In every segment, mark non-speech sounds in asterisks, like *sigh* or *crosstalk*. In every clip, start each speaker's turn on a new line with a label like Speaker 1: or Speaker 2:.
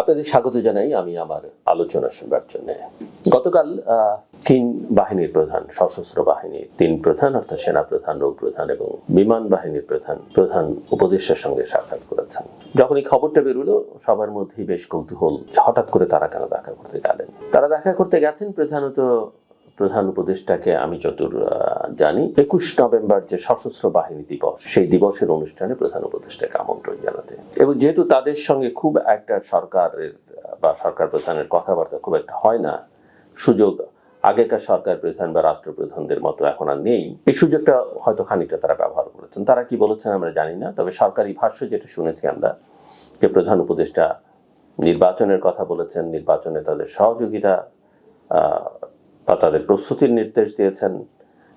Speaker 1: আপনাদের স্বাগত জানাই আমি আমার আলোচনা শুনবার জন্য। গতকাল তিন বাহিনীর প্রধান, সশস্ত্র বাহিনীর তিন প্রধান, অর্থাৎ সেনা প্রধান রোগ প্রধান এবং বিমান বাহিনীর প্রধান প্রধান উপদেষ্টার সঙ্গে সাক্ষাৎ করেছেন। যখন এই খবরটা বেরোলো, সবার মধ্যেই বেশ কৌতূহল, হঠাৎ করে তারা কেন দেখা করতে গেলেন? তারা দেখা করতে গেছেন প্রধানত প্রধান উপদেষ্টাকে আমি যতদূর জানি। একুশ নভেম্বর যে সশস্ত্র বাহিনী দিবস, সেই দিবসের অনুষ্ঠানে প্রধান উপদেষ্টাকে আমন্ত্রণ জানাতে। এবং যেহেতু তাদের সঙ্গে খুব একটা সরকারের, বা সরকার প্রধানের কথাবার্তা খুব একটা হয় না, সুযোগ আগেকার সরকার প্রধান বা রাষ্ট্রপ্রধানদের মতো এখন আর নেই। এই সুযোগটা হয়তো খানিকটা তারা ব্যবহার করেছেন। তারা কি বলেছেন আমরা জানি না, তবে সরকারি ভাষ্য যেটা শুনেছি আমরা, যে প্রধান উপদেষ্টা নির্বাচনের কথা বলেছেন, নির্বাচনে তাদের সহযোগিতা বা তাদের প্রস্তুতির নির্দেশ দিয়েছেন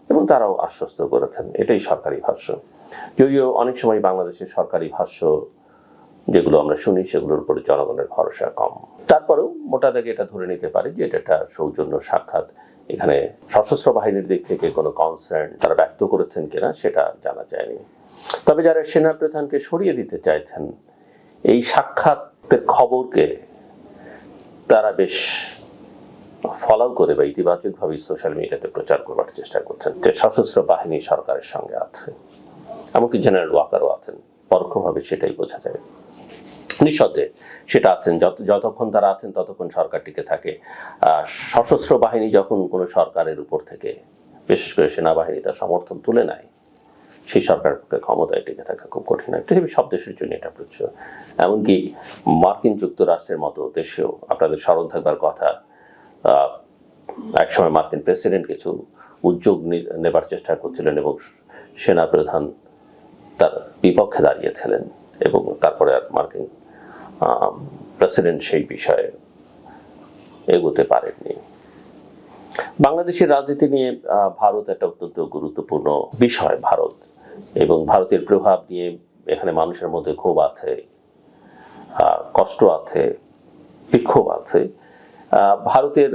Speaker 1: এবং তারাও আশ্বস্ত করেছেন। এটাই সরকারি ভাষ্য। যদিও অনেক সময় বাংলাদেশের সরকারি ভাষ্য যেগুলো আমরা শুনি, সেগুলোর উপরে জনগণের ভরসা কম। তারপরেও মোটা দাগে এটা ধরে নিতে পারি যে এটা একটা সৌজন্য সাক্ষাৎ। এখানে সশস্ত্র বাহিনীর দিক থেকে কোনো কনসার্ন তারা ব্যক্ত করেছেন কিনা সেটা জানা যায়নি। তবে যারা সেনা প্রধানকে সরিয়ে দিতে চাইছেন, এই সাক্ষাতের খবরকে তারা বেশ ফলো করে বা ইতিবাচকভাবে সোশ্যাল মিডিয়াতে প্রচার করবার চেষ্টা করছেন। যে সশস্ত্র বাহিনী সরকারের সঙ্গে আছে, এমনকি জেনারেল ওয়াকারও আছেন, পরোক্ষভাবে সেটাই বোঝা যায়। নিঃসন্দেহে সেটা আছেন, যত, যতক্ষণ তারা আছেন, ততক্ষণ সরকার টিকে থাকে। সশস্ত্র বাহিনী যখন কোনো সরকারের উপর থেকে, বিশেষ করে সেনাবাহিনী তার সমর্থন তুলে নেয়, সেই সরকার পক্ষে ক্ষমতায় টিকে থাকা খুব কঠিন পৃথিবীর সব দেশের জন্য এটা প্রযোজ্য এমনকি মার্কিন যুক্তরাষ্ট্রের মতো দেশেও আপনাদের স্মরণ থাকবার কথা একসময় মার্কিন প্রেসিডেন্ট কিছু উদ্যোগ নেবার চেষ্টা করছিলেন এবং সেনা প্রধান তার বিপক্ষে দাঁড়িয়েছিলেন এবং তারপরে আর মার্কিন প্রেসিডেন্ট সেই বিষয়ে এগোতে পারেননি। বাংলাদেশের রাজনীতি নিয়ে ভারত একটা অত্যন্ত গুরুত্বপূর্ণ বিষয়, ভারত। এবং ভারতের প্রভাব নিয়ে এখানে মানুষের মধ্যে ক্ষোভ আছে কষ্ট আছে, বিক্ষোভ আছে। ভারতের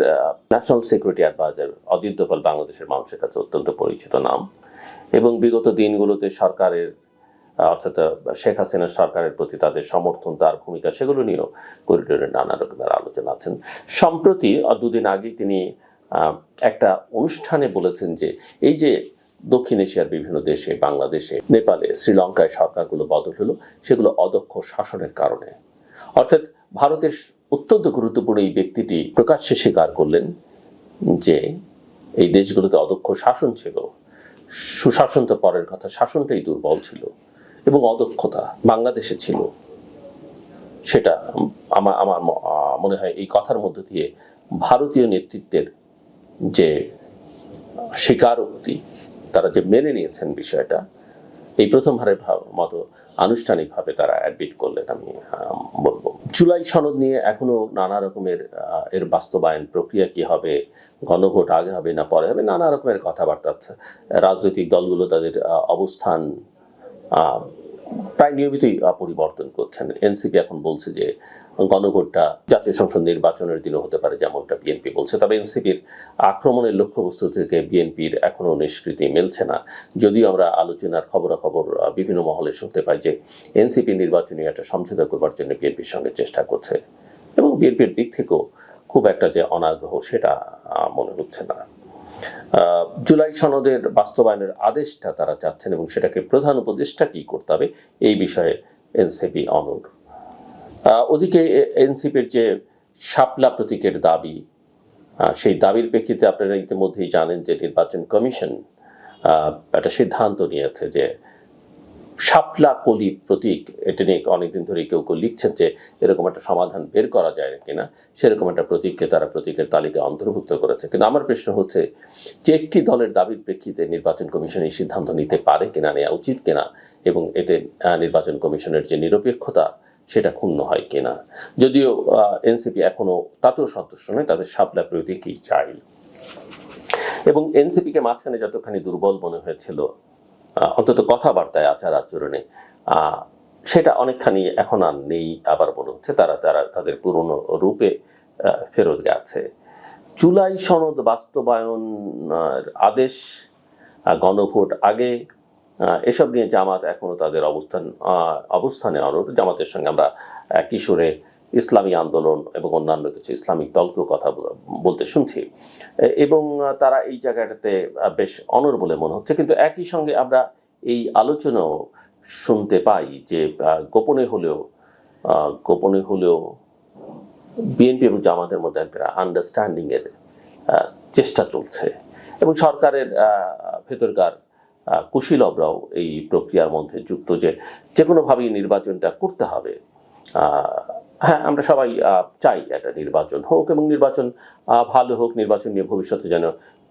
Speaker 1: national security adviser Ajit Doval বাংলাদেশের মানুষের কাছে অত্যন্ত পরিচিত নাম। এবং বিগত দিনগুলোতে সরকারের অর্থাৎ শেখ হাসিনা সরকারের প্রতি তাদের সমর্থন, তার ভূমিকা, সেগুলো নিয়েও করিডোরে নানা রকমের আলোচনা আছেন। সম্প্রতি দুদিন আগে তিনি একটা অনুষ্ঠানে বলেছেন যে, এই যে দক্ষিণ এশিয়ার বিভিন্ন দেশে, বাংলাদেশে, নেপালে, শ্রীলঙ্কায় সরকারগুলো বদল হলো, সেগুলো অদক্ষ শাসনের কারণে। অর্থাৎ ভারতের অত্যন্ত গুরুত্বপূর্ণ এই ব্যক্তিটি প্রকাশ্যে স্বীকার করলেন যে এই দেশগুলোতে অদক্ষ শাসন ছিল। সুশাসন তো পরের কথা, শাসনটাই দুর্বল ছিল এবং অদক্ষতা বাংলাদেশে ছিল। সেটা আমার আমার মনে হয় এই কথার মধ্য দিয়ে ভারতীয় নেতৃত্বের যে স্বীকারোক্তি, তারা যে মেনে নিয়েছেন বিষয়টা, এই প্রথমবারের মতো আনুষ্ঠানিকভাবে তারা অ্যাডমিট করলেন আমি বলব। জুলাই সনদ নিয়ে এখনও নানা রকমের এর বাস্তবায়ন প্রক্রিয়া কি হবে, গণভোট আগে হবে না পরে হবে, নানা রকমের কথাবার্তা আছে। রাজনৈতিক দলগুলো তাদের অবস্থান প্রায় নিয়মিতই পরিবর্তন করছেন। এনসিপি এখন বলছে যে, গণভোটটা জাতীয় সংসদ নির্বাচনের দিনও হতে পারে যেমনটা বিএনপি বলছে। তবে এনসিপির আক্রমণের লক্ষ্যবস্তু থেকে বিএনপির এখনও নিষ্কৃতি মিলছে না। যদিও আমরা আলোচনার খবরাখবর বিভিন্ন মহলে শুনতে পাই যে, এনসিপি নির্বাচনী একটা সমঝোতা করবার জন্য বিএনপির সঙ্গে চেষ্টা করছে। এবং বিএনপির দিক থেকেও খুব একটা যে অনাগ্রহ সেটা মনে হচ্ছে না। জুলাই সনদের বাস্তবায়নের আদেশটা তারা চাচ্ছেন এবং সেটাকে প্রধান উপদেষ্টা কি করতে হবে এই বিষয়ে এনসিপি অনর ওদিকে এনসিপির যে শাপলা প্রতীকের দাবি সেই দাবির প্রেক্ষিতে আপনারা ইতিমধ্যেই জানেন যে নির্বাচন কমিশন একটা সিদ্ধান্ত নিয়েছে যে শাপলা কলি প্রতীক এটা নিয়ে অনেকদিন ধরে কেউ কেউ লিখছেন যে এরকম একটা সমাধান বের করা যায় কিনা, সেরকম একটা প্রতীককে তারা প্রতীকের তালিকায় অন্তর্ভুক্ত করেছে। কিন্তু আমার প্রশ্ন হচ্ছে, যে একটি দলের দাবির প্রেক্ষিতে নির্বাচন কমিশন এই সিদ্ধান্ত নিতে পারে কিনা, নেওয়া উচিত কিনা, এবং এতে নির্বাচন কমিশনের যে নিরপেক্ষতা, সেটা ক্ষুণ্ণ হয় কিনা? যদিও এনসিপি এখনও তাতেও সন্তুষ্ট নয়, তাদের শাপলা প্রতীকই চাই। এবং এনসিপিকে মাঝখানে যতখানি দুর্বল মনে হয়েছিল অন্তত কথাবার্তায়, আচার আচরণে সেটা অনেকখানি এখন আর নেই আবার মনে হচ্ছে তারা তারা তাদের পুরনো রূপে ফেরত গেছে। জুলাই সনদ বাস্তবায়ন আদেশ গণভোট আগে এসব নিয়ে জামাত এখনও তাদের অবস্থান অবস্থানে অনড়। জামাতের সঙ্গে আমরা সুরে ইসলামী আন্দোলন এবং অন্যান্য কিছু ইসলামিক দলকেও কথা বলতে শুনছি। এবং তারা এই জায়গাটাতে বেশ অনর বলে মনে হচ্ছে। কিন্তু একই সঙ্গে আমরা এই আলোচনাও শুনতে পাই যে গোপনে হলেও গোপনে হলেও বিএনপি এবং জামাতের মধ্যে একটা আন্ডারস্ট্যান্ডিং এর চেষ্টা চলছে। এবং সরকারের ভেতরকার কুশীলবরাও এই প্রক্রিয়ার মধ্যে যুক্ত যে যে কোনোভাবেই নির্বাচনটা করতে হবে। হ্যাঁ আমরা সবাই চাই একটা নির্বাচন হোক এবং নির্বাচন ভালো হোক, নির্বাচন নিয়ে ভবিষ্যতে যেন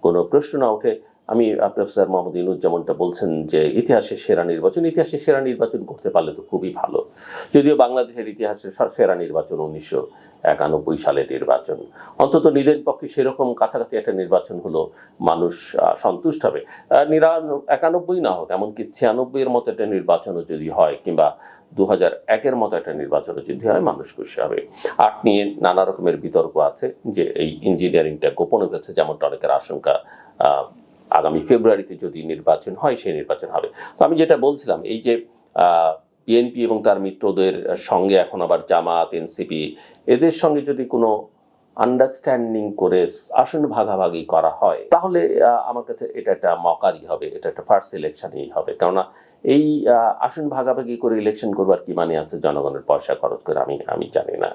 Speaker 1: কোনো প্রশ্ন না ওঠে। আমি প্রফেসর মোহাম্মদ ইনুজ যেমনটা বলছেন যে ইতিহাসের সেরা নির্বাচন, ইতিহাসে সেরা নির্বাচন করতে পারলে তো খুবই ভালো। যদিও বাংলাদেশের ইতিহাসে সেরা নির্বাচন উনিশশো একানব্বই সালের নির্বাচন। অন্তত নিজের পক্ষে সেরকম কাছাকাছি একটা নির্বাচন হলো মানুষ সন্তুষ্ট হবে। নিরান- একানব্বই না হোক, এমনকি ছিয়ানব্বই এর মতো একটা নির্বাচনও যদি হয়, কিংবা দু হাজার একের মতো একটা নির্বাচনও যদি হয়, মানুষ খুশি হবে। আট নিয়ে নানা রকমের বিতর্ক আছে যে এই ইঞ্জিনিয়ারিংটা গোপনে গেছে, যেমনটা অনেকের আশঙ্কা আগামী ফেব্রুয়ারিতে যদি নির্বাচন হয়, সেই নির্বাচন হবে। তো আমি যেটা বলছিলাম, এই যে বিএনপি এবং তার মিত্রদের সঙ্গে এখন আবার জামাত, এনসিপি, এদের সঙ্গে যদি কোনো আন্ডারস্ট্যান্ডিং করে আসন ভাগাভাগি করা হয়, তাহলে আমার কাছে এটা একটা মকারই হবে, এটা একটা ফার্স্ট ইলেকশনই হবে। কেননা এই আসন ভাগাভাগি করে ইলেকশন করবার কি মানে আছে? জনগণের পয়সা খরচ করে আমি আমি জানি না।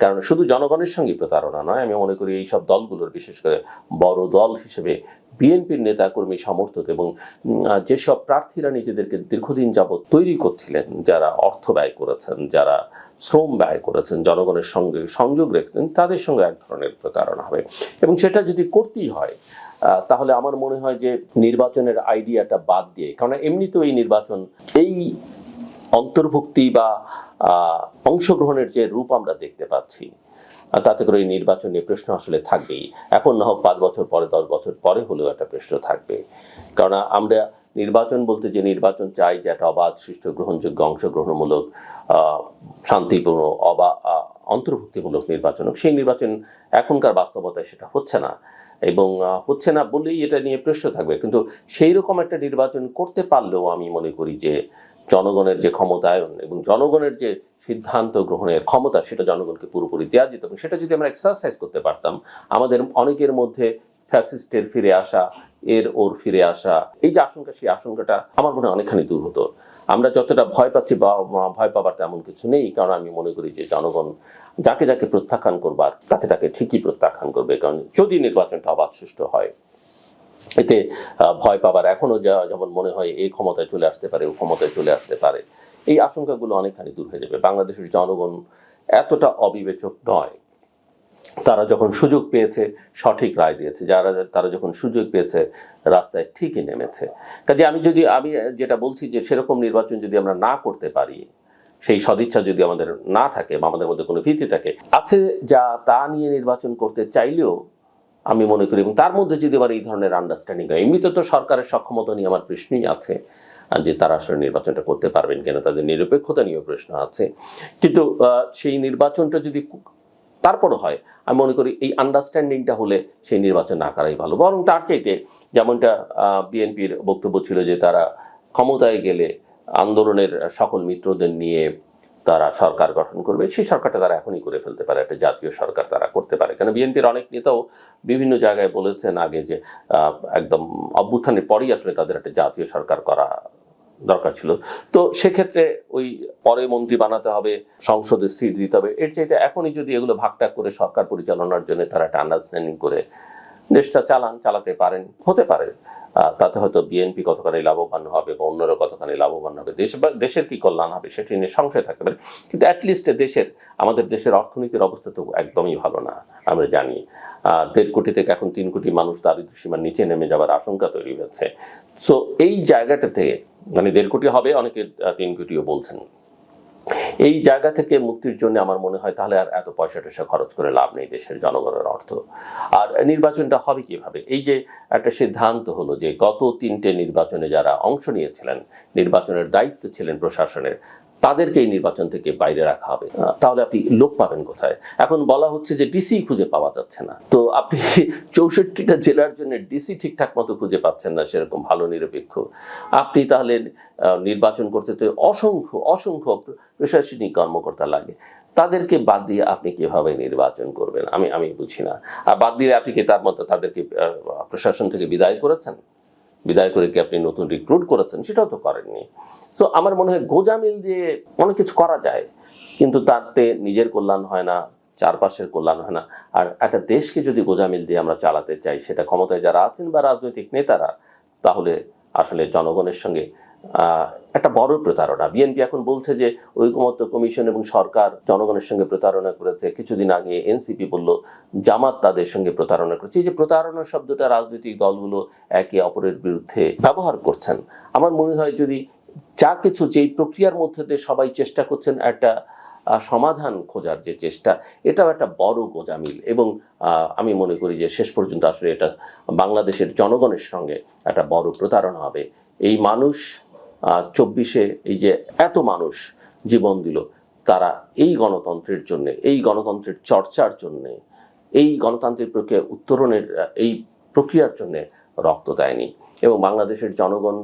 Speaker 1: কারণ শুধু জনগণের সঙ্গে প্রতারণা নয়, আমি মনে করি এই সব দলগুলোর বিশেষ করে বড় দল হিসেবে বিএনপির নেতাকর্মী সমর্থক এবং যেসব প্রার্থীরা নিজেদেরকে দীর্ঘদিন যাবৎ তৈরি করছিলেন, যারা অর্থ ব্যয় করেছেন, যারা শ্রম ব্যয় করেছেন, জনগণের সঙ্গে সংযোগ রেখেছেন, তাদের সঙ্গে এক ধরনের প্রতারণা হবে। এবং সেটা যদি করতেই হয় তাহলে আমার মনে হয় যে নির্বাচনের আইডিয়াটা বাদ দিয়ে, কারণ এমনিতেও এই নির্বাচন এই অন্তর্ভুক্তি বা অংশগ্রহণের যে রূপ আমরা দেখতে পাচ্ছি তাতে করে এই নির্বাচন নিয়ে প্রশ্ন আসলে থাকবেই। এখন না হোক পাঁচ বছর পরে, দশ বছর পরে হলেও একটা প্রশ্ন থাকবে। কারণ আমরা নির্বাচন বলতে যে নির্বাচন চাই, যে একটা অবাধ, সুষ্ঠু, গ্রহণযোগ্য, অংশগ্রহণমূলক শান্তিপূর্ণ, অবা অন্তর্ভুক্তিমূলক নির্বাচন হোক, সেই নির্বাচন এখনকার বাস্তবতায় সেটা হচ্ছে না। এবং হচ্ছে না বলেই এটা নিয়ে প্রশ্ন থাকবে। কিন্তু সেই রকম একটা নির্বাচন করতে পারলেও আমি মনে করি যে জনগণের যে ক্ষমতায়ন এবং জনগণের যে সিদ্ধান্ত গ্রহণের ক্ষমতা, সেটা জনগণকে পুরোপুরি দেওয়া যেত এবং সেটা যদি আমরা এক্সারসাইজ করতে পারতাম, আমাদের অনেকের মধ্যে ফ্যাসিস্টের ফিরে আসা, এর ওর ফিরে আসা, এই যে আশঙ্কা, সেই আশঙ্কাটা আমার মনে অনেকখানি দূর হতো। আমরা যতটা ভয় পাচ্ছি বা ভয় পাবার তেমন কিছু নেই, কারণ আমি মনে করি যে জনগণ যাকে যাকে প্রত্যাখ্যান করবার, তাকে তাকে ঠিকই প্রত্যাখ্যান করবে। কারণ যদি নির্বাচনটা অবাধ সুষ্ঠু হয় এতে ভয় পাবার এখনও যা যেমন মনে হয় এই ক্ষমতায় চলে আসতে পারে, ও ক্ষমতায় চলে আসতে পারে। এই আশঙ্কাগুলো অনেকখানি দূর হয়ে যাবে। বাংলাদেশের জনগণ এতটা অবিবেচক নয়। তারা যখন সুযোগ পেয়েছে, সঠিক রায় দিয়েছে। যারা, তারা যখন সুযোগ পেয়েছে, রাস্তায় ঠিকই নেমেছে। কাজে আমি যদি, আমি যেটা বলছি যে, সেরকম নির্বাচন যদি আমরা না করতে পারি, সেই সদিচ্ছা যদি আমাদের না থাকে বা আমাদের মধ্যে কোনো ভীতি থাকে, আছে যা তা নিয়ে নির্বাচন করতে চাইলেও আমি মনে করি। এবং তার মধ্যে যদি আবার এই ধরনের আন্ডারস্ট্যান্ডিং হয়, এমনিতে তো সরকারের সক্ষমতা নিয়ে আমার প্রশ্নই আছে, যে তারা আসলে নির্বাচনটা করতে পারবেন কিনা, তাদের নিরপেক্ষতা নিয়েও প্রশ্ন আছে। কিন্তু সেই নির্বাচনটা যদি তারপরও হয়, আমি মনে করি এই আন্ডারস্ট্যান্ডিংটা হলে সেই নির্বাচন না করাই ভালো। বরং তার চাইতে যেমনটা বিএনপির বক্তব্য ছিল যে তারা ক্ষমতায় গেলে আন্দোলনের সকল মিত্রদের নিয়ে তারা সরকার গঠন করবে, সেই সরকারটা তারা এখনই করে ফেলতে পারে, একটা জাতীয় সরকার তারা করতে পারে। কেন বিএনপির অনেক নেতাও বিভিন্ন জায়গায় বলেছেন আগে যে একদম অভ্যুত্থানের পরেই আসলে তাদের একটা জাতীয় সরকার করা দরকার ছিল। তো সেক্ষেত্রে ওই পরে মন্ত্রী বানাতে হবে, সংসদে সিট দিতে হবে। এর চাইতে এখনই যদি এগুলো ভাগটাগ করে সরকার পরিচালনার জন্য তারা একটা আন্ডারস্ট্যান্ডিং করে দেশটা চালান, চালাতে পারেন, হতে পারে। তাতে হয়তো বিএনপি কতখানি লাভবান হবে বা অন্যরা কতখানি লাভবান হবে, দেশ বা দেশের কি কল্যাণ হবে সেটি নিয়ে সংশয় থাকতে পারে। কিন্তু অ্যাটলিস্ট দেশের, আমাদের দেশের অর্থনীতির অবস্থা তো একদমই ভালো না, আমরা জানি। দেড় কোটি থেকে এখন তিন কোটি মানুষ দারিদ্র সীমার নিচে নেমে যাওয়ার আশঙ্কা তৈরি হয়েছে সো এই জায়গাটাতে মানে দেড় কোটি হবে, অনেকে তিন কোটিও বলছেন। এই জায়গা থেকে মুক্তির জন্য আমার মনে হয় তাহলে আর এত পয়সা টয়সা খরচ করে লাভ নেই দেশের জনগণের অর্থ। আর নির্বাচনটা হবে কীভাবে? এই যে একটা সিদ্ধান্ত হলো যে গত তিনটে নির্বাচনে যারা অংশ নিয়েছিলেন, নির্বাচনের দায়িত্ব ছিলেন প্রশাসনের তাদেরকে এই নির্বাচন থেকে বাইরে রাখা হবে। তাহলে আপনি লোক পাবেন কোথায়? এখন বলা হচ্ছে যে ডিসি খুঁজে পাওয়া যাচ্ছে না। তো আপনি *laughs* চৌষট্টিটা জেলার জন্য ডিসি ঠিকঠাক মতো খুঁজে পাচ্ছেন না সেরকম ভালো নিরপেক্ষ। আপনি তাহলে নির্বাচন করতে তো অসংখ্য অসংখ্য প্রশাসনিক কর্মকর্তা লাগে। তাদেরকে বাদ দিয়ে আপনি কীভাবে নির্বাচন করবেন? আমি আমি বুঝি না। আর বাদ দিলে আপনি কি তার মতো তাদেরকে প্রশাসন থেকে বিদায় করেছেন? বিদায় করে কি আপনি নতুন রিক্রুট করেছেন? সেটাও তো করেননি। তো আমার মনে হয় গোজামিল দিয়ে অনেক কিছু করা যায়, কিন্তু তাতে নিজের কল্যাণ হয় না, চারপাশের কল্যাণ হয় না। আর একটা দেশকে যদি গোজামিল দিয়ে আমরা চালাতে চাই, সেটা ক্ষমতায় যারা আছেন বা রাজনৈতিক নেতারা, তাহলে আসলে জনগণের সঙ্গে একটা বড় প্রতারণা। বিএনপি এখন বলছে যে, ঐকমত্য কমিশন এবং সরকার জনগণের সঙ্গে প্রতারণা করেছে। কিছুদিন আগে এনসিপি বলল, জামাত তাদের সঙ্গে প্রতারণা করেছে। এই যে প্রতারণা শব্দটা রাজনৈতিক দলগুলো একে অপরের বিরুদ্ধে ব্যবহার করছেন, আমার মনে হয় যদি যা কিছু যেই প্রক্রিয়ার মধ্যে দিয়ে সবাই চেষ্টা করছেন একটা সমাধান খোঁজার যে চেষ্টা, এটাও একটা বড় গোজামিল। এবং আমি মনে করি যে শেষ পর্যন্ত আসলে এটা বাংলাদেশের জনগণের সঙ্গে একটা বড় প্রতারণা হবে। এই মানুষ চব্বিশে এই যে এত মানুষ জীবন দিল, তারা এই গণতন্ত্রের জন্য, এই গণতন্ত্রের চর্চার জন্য, এই গণতান্ত্রিক প্রক্রিয়া উত্তরণের এই প্রক্রিয়ার জন্য রক্ত দেয়নি। এবং বাংলাদেশের জনগণ